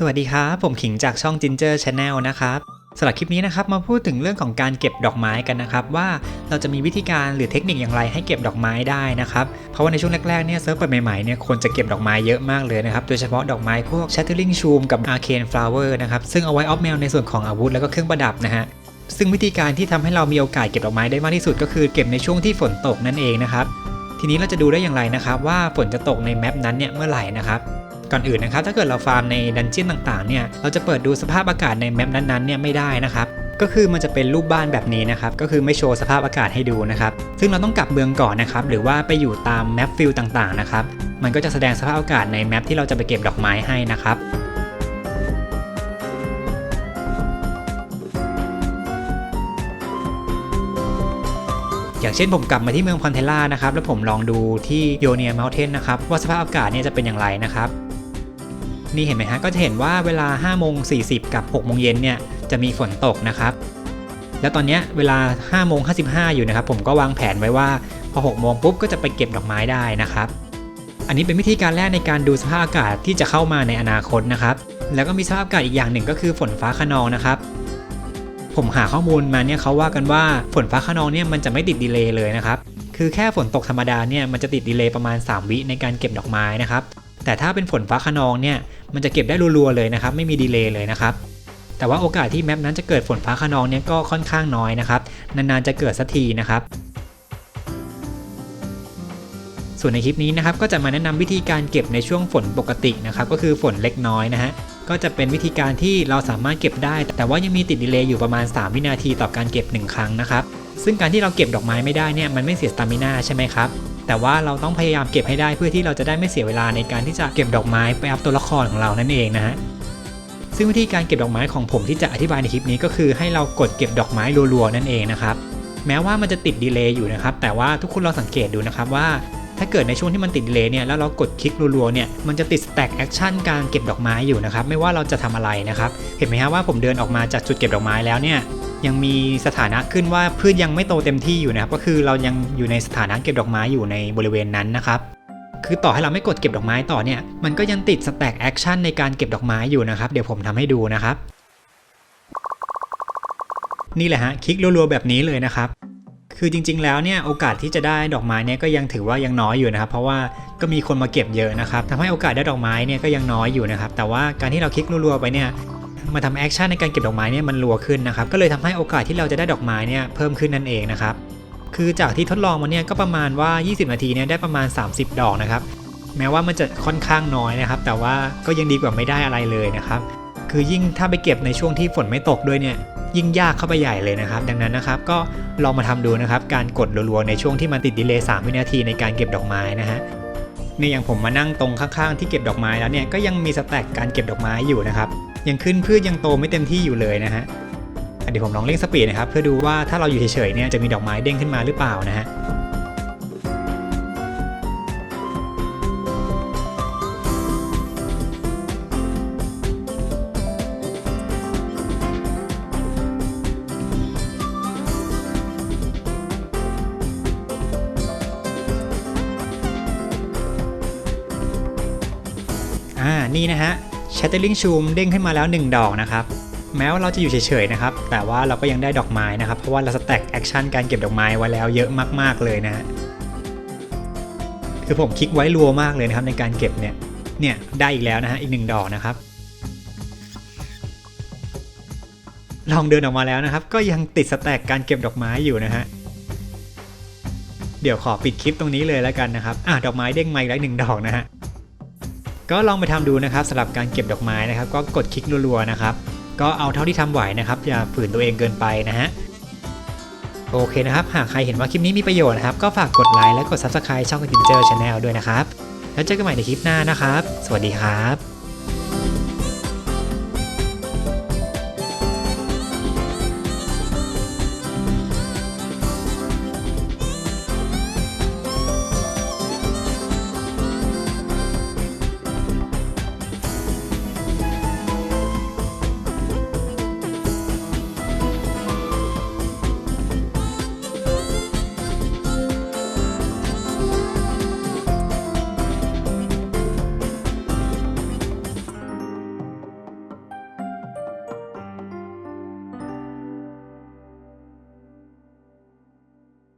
สวัสดีครับ ผมขิงจากช่อง Ginger Channel นะครับสำหรับคลิปนี้นะครับมาพูดถึงเรื่องของการเก็บดอกไม้กันนะครับ ว่าเราจะมีวิธีการหรือเทคนิคอย่างไรให้เก็บดอกไม้ได้นะครับ เพราะว่าในช่วงแรกๆเนี่ยเซิร์ฟเปิดใหม่ๆเนี่ยคนจะเก็บดอกไม้เยอะมากเลยนะครับ โดยเฉพาะดอกไม้พวก Shattering Shroom กับ Arcane Flower นะครับ ซึ่งเอาไว้ออฟแมวในส่วนของอาวุธแล้วก็เครื่องประดับนะฮะซึ่งวิธีการที่ทำให้เรามีโอกาสเก็บดอกไม้ได้มากที่สุด ก็คือเก็บในช่วงที่ฝนตกนั่นเองนะครับทีนี้เราจะดูได้อย่างไรนะครับว่าฝนจะตกในแมปนั้นเนี่ยเมื่อไหร่นะครับ ก่อนอื่นนะครับถ้าเกิดเราฟาร์มในดันเจี้ยนต่างๆเนี่ยเราจะเปิดดูสภาพอากาศในแมปนั้นๆเนี่ยไม่ได้นะครับก็คือมันจะเป็นรูปบ้านแบบนี้นะครับ ก็คือไม่โชว์สภาพอากาศให้ดูนะครับ ซึ่งเราต้องกลับเมืองก่อนนะครับ หรือว่าไปอยู่ตามแมปฟิลต่างๆนะครับ มันก็จะแสดงสภาพอากาศในแมปที่เราจะไปเก็บดอกไม้ให้นะครับอย่างเช่นผมกลับมาที่เมืองพอนเทล่านะครับ แล้วผมลองดูที่โยเนียเมลเทนนะครับ ว่าสภาพอากาศเนี่ยจะเป็นอย่างไรนะครับ นี่เห็นไหมฮะก็จะเห็นว่าเวลา5โมง40 กับ6โมงเย็นเนี่ยจะมีฝนตกนะครับ แล้วตอนนี้เวลา5โมง55 อยู่นะครับ ผมก็วางแผนไว้ว่าพอ6โมงปุ๊บก็จะไปเก็บดอกไม้ได้นะครับ อันนี้เป็นวิธีการแรกในการดูสภาพอากาศที่จะเข้ามาในอนาคตนะครับ แล้วก็มีสภาพอากาศอีกอย่างหนึ่งก็คือฝนฟ้าคะนองนะครับผมหาข้อมูลมาเนี่ยเขาว่ากันว่าฝนฟ้าคะนองเนี่ยมันจะไม่ติดดีเลย์เลยนะครับ คือแค่ฝนตกธรรมดาเนี่ยมันจะติดดีเลย์ประมาณ 3 วิในการเก็บดอกไม้นะครับ แต่ถ้าเป็นฝนฟ้าคะนองเนี่ยมันจะเก็บได้รัวๆเลยนะครับไม่มีดีเลย์เลยนะครับแต่ว่าโอกาสที่แมปนั้นจะเกิดฝนฟ้าคะนองเนี่ยก็ค่อนข้างน้อยนะครับนานๆจะเกิดสักทีนะครับส่วนในคลิปนี้นะครับก็จะมาแนะนำวิธีการเก็บในช่วงฝนปกตินะครับก็คือฝนเล็กน้อยนะฮะก็จะเป็นวิธีการที่เราสามารถเก็บได้ แต่ว่ายังมีติดดีเลย์อยู่ประมาณ 3 วินาทีต่อการเก็บ 1 ครั้งนะครับซึ่งการที่เราเก็บดอกไม้ไม่ได้เนี่ยมันไม่เสียสตามิน่าใช่ไหมครับ แต่ว่าเราต้องพยายามเก็บให้ได้เพื่อที่เราจะได้ไม่เสียเวลาในการที่จะเก็บดอกไม้ไปอัพตัวละครของเรานั่นเองนะฮะซึ่งวิธีการเก็บดอกไม้ของผมที่จะอธิบายในคลิปนี้ก็คือให้เรากดเก็บดอกไม้รัวๆนั่นเองนะครับแม้ว่ามันจะติดดีเลย์อยู่นะครับแต่ว่าทุกคนลองสังเกตดูนะครับว่าถ้าเกิดในช่วงที่มันติดดีเลย์เนี่ยแล้วเรากดคลิกรัวๆเนี่ยมันจะติดสแต็กแอคชั่นการเก็บดอกไม้อยู่นะครับไม่ว่าเราจะทำอะไรนะครับเห็นไหมฮะว่าผมเดินออกมาจากจุดเก็บดอกไม้แล้วเนี่ย ยังมีสถานะขึ้นว่าพืชยังไม่โตเต็มที่อยู่นะครับ ก็คือเรายังอยู่ในสถานะเก็บดอกไม้อยู่ในบริเวณนั้นนะครับคือต่อให้เราไม่กดเก็บดอกไม้ต่อเนี่ยมันก็ยังติดสแต็กแอคชั่นในการเก็บดอกไม้อยู่นะครับ เดี๋ยวผมทำให้ดูนะครับ นี่แหละฮะคลิกรัวๆแบบนี้เลยนะครับ คือจริงๆแล้วเนี่ยโอกาสที่จะได้ดอกไม้เนี่ยก็ยังถือว่ายังน้อยอยู่นะครับ เพราะว่าก็มีคนมาเก็บเยอะนะครับทำให้โอกาสได้ดอกไม้เนี่ยก็ยังน้อยอยู่นะครับ แต่ว่าการที่เราคลิกรัวๆไปเนี่ย มาทำแอคชั่นในการเก็บดอกไม้เนี่ยมันรัวขึ้นนะครับก็เลยทำให้โอกาสที่เราจะได้ดอกไม้เนี่ยเพิ่มขึ้นนั่นเองนะครับคือจากที่ทดลองมาเนี่ยก็ประมาณว่า 20 นาทีเนี่ยได้ประมาณ 30 ดอกนะครับแม้ว่ามันจะค่อนข้างน้อยนะครับ แต่ว่าก็ยังดีกว่าไม่ได้อะไรเลยนะครับคือยิ่งถ้าไปเก็บในช่วงที่ฝนไม่ตกด้วยเนี่ยยิ่งยากเข้าไปใหญ่เลยนะครับ ดังนั้นนะครับก็ลองมาทำดูนะครับ การกดรัวๆในช่วงที่มันติดดีเลย์3วินาทีในการเก็บดอกไม้นะฮะในอย่างผมมานั่งตรงข้างๆที่เก็บดอกไม้แล้วเนี่ยก็ยังมีสแต็กการเก็บดอกไม้อยู่นะครับ ยังขึ้นพืชยังโตไม่เต็มที่อยู่เลยนะฮะเดี๋ยวผมลองเร่งสปีดนะครับ เพื่อดูว่าถ้าเราอยู่เฉยๆเนี่ยจะมีดอกไม้เด้งขึ้นมาหรือเปล่านะฮะอ่านี่นะฮะ Shattering Shroom เด้งขึ้นมาแล้ว 1 ดอกนะครับ แม้ว่าเราจะอยู่เฉยๆนะครับ แต่ว่าเราก็ยังได้ดอกไม้นะครับ เพราะว่าเราสแต็กแอคชั่นการเก็บดอกไม้ไว้แล้วเยอะมากๆเลยนะฮะคือผมคลิกไว้รัวมากเลยนะครับในการเก็บเนี่ย เนี่ยได้อีกแล้วนะฮะอีกหนึ่งดอกนะครับ ลองเดินออกมาแล้วนะครับ ก็ยังติดสแต็กการเก็บดอกไม้อยู่นะฮะ เดี๋ยวขอปิดคลิปตรงนี้เลยแล้วกันนะครับ อะดอกไม้เด้งมาอีกแล้วหนึ่งดอกนะฮะ ก็ลองไปทำดูนะครับสำหรับการเก็บดอกไม้นะครับ ก็กดคลิกรัวๆนะครับ ก็เอาเท่าที่ทำไหวนะครับ อย่าฝืนตัวเองเกินไปนะฮะโอเคนะครับ หากใครเห็นว่าคลิปนี้มีประโยชน์นะครับ ก็ฝากกดไลค์และกด Subscribe ช่อง Ginger Channel ด้วยนะครับ แล้วเจอกันใหม่ในคลิปหน้านะครับ สวัสดีครับ